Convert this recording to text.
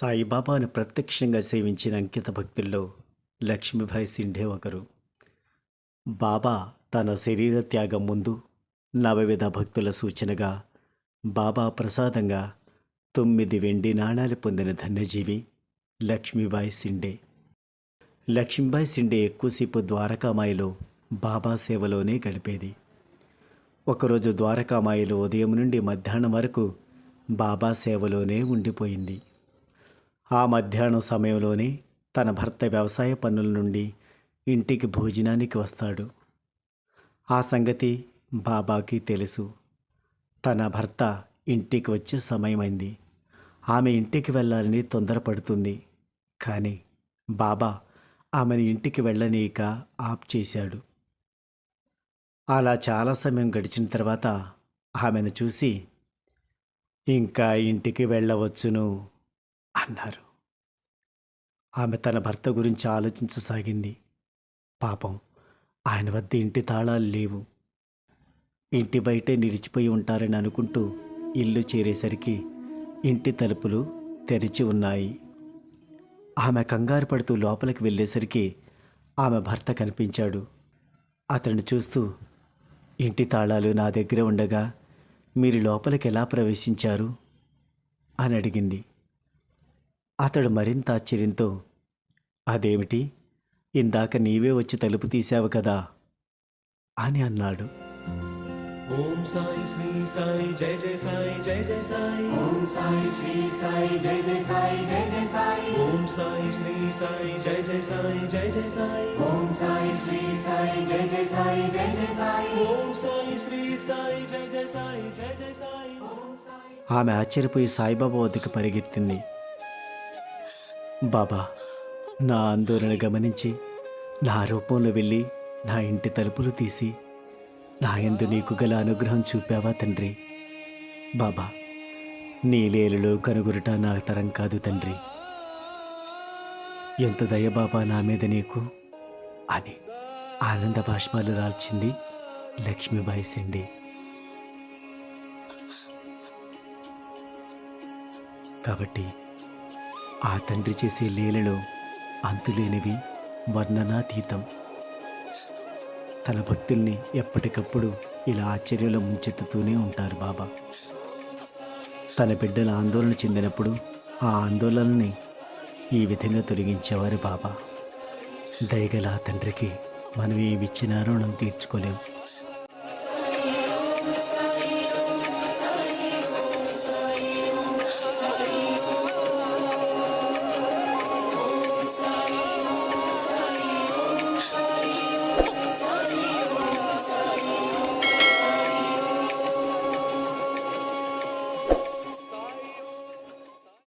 సాయిబాబాను ప్రత్యక్షంగా సేవించిన అంకిత భక్తుల్లో లక్ష్మీభాయ్ సిండే ఒకరు. బాబా తన శరీర త్యాగం ముందు నవవిధ భక్తుల సూచనగా బాబా ప్రసాదంగా తొమ్మిది వెండి నాణాలు పొందిన ధన్యజీవి లక్ష్మీబాయి సిండే. లక్ష్మీబాయి సిండే ఎక్కువసేపు ద్వారకామాయిలో బాబా సేవలోనే గడిపేది. ఒకరోజు ద్వారకామాయిలో ఉదయం నుండి మధ్యాహ్నం వరకు బాబా సేవలోనే ఉండిపోయింది. ఆ మధ్యాహ్నం సమయంలోనే తన భర్త వ్యవసాయ పనుల నుండి ఇంటికి భోజనానికి వస్తాడు. ఆ సంగతి బాబాకి తెలుసు. తన భర్త ఇంటికి వచ్చే సమయమైంది. ఆమె ఇంటికి వెళ్ళాలని తొందరపడుతుంది. కానీ బాబా ఆమెను ఇంటికి వెళ్ళనీయక ఆప్ చేశాడు. అలా చాలా సమయం గడిచిన తర్వాత ఆమెను చూసి ఇంకా ఇంటికి వెళ్ళవచ్చును. అన్నారు. ఆమె తన భర్త గురించి ఆలోచించసాగింది. పాపం ఆయన వద్ద ఇంటి తాళాలు లేవు. ఇంటి బయటే నిలిచిపోయి ఉంటారని అనుకుంటూ ఇల్లు చేరేసరికి ఇంటి తలుపులు తెరిచి ఉన్నాయి. ఆమె కంగారు పడుతూ లోపలికి వెళ్ళేసరికి ఆమె భర్త కనిపించాడు. అతన్ని చూస్తూ ఇంటి తాళాలు నా దగ్గర ఉండగా మీరు లోపలికి ఎలా ప్రవేశించారు? అని అడిగింది. అతడు మరింత ఆశ్చర్యంతో అదేమిటి ఇందాక నీవే వచ్చి తలుపు తీశావు కదా అని అన్నాడు ఓం సాయి శ్రీ సాయి జయ జయ సాయి జయ జయ సాయి ఓం సాయి శ్రీ సాయి జయ జయ సాయి జయ జయ సాయి ఓం సాయి శ్రీ సాయి జయ జయ సాయి జయ జయ సాయి ఓం సాయి శ్రీ సాయి జయ జయ సాయి జయ జయ సాయి ఓం సాయి శ్రీ సాయి జయ జయ సాయి జయ జయ సాయి ఆమె ఆశ్చర్యపోయి సాయిబాబా వద్దకు పరిగెత్తింది బాబా నా ఆందోళన గమనించి నా రూపంలో వెళ్ళి నా ఇంటి తలుపులు తీసి నా యందు నీకు గల అనుగ్రహం చూపావా తండ్రి. బాబా నీ లేలులో కనుగొరట నా తరం కాదు తండ్రి. ఎంత దయ బాబా నా మీద నీకు అని ఆనంద భాష్పాలు రాల్చింది లక్ష్మీబాయి సిండి. కాబట్టి ఆ తండ్రి చేసే లీలలో అంతులేనివి వర్ణనాతీతం. తన భక్తుల్ని ఎప్పటికప్పుడు ఇలా ఆశ్చర్యంలో ముంచెత్తుతూనే ఉంటారు బాబా. తన బిడ్డలు ఆందోళన చెందినప్పుడు ఆ ఆందోళనని ఈ విధంగా తొలగించేవారు బాబా. దయగల తండ్రికి మనం ఏ రుణం తీర్చుకోలేం.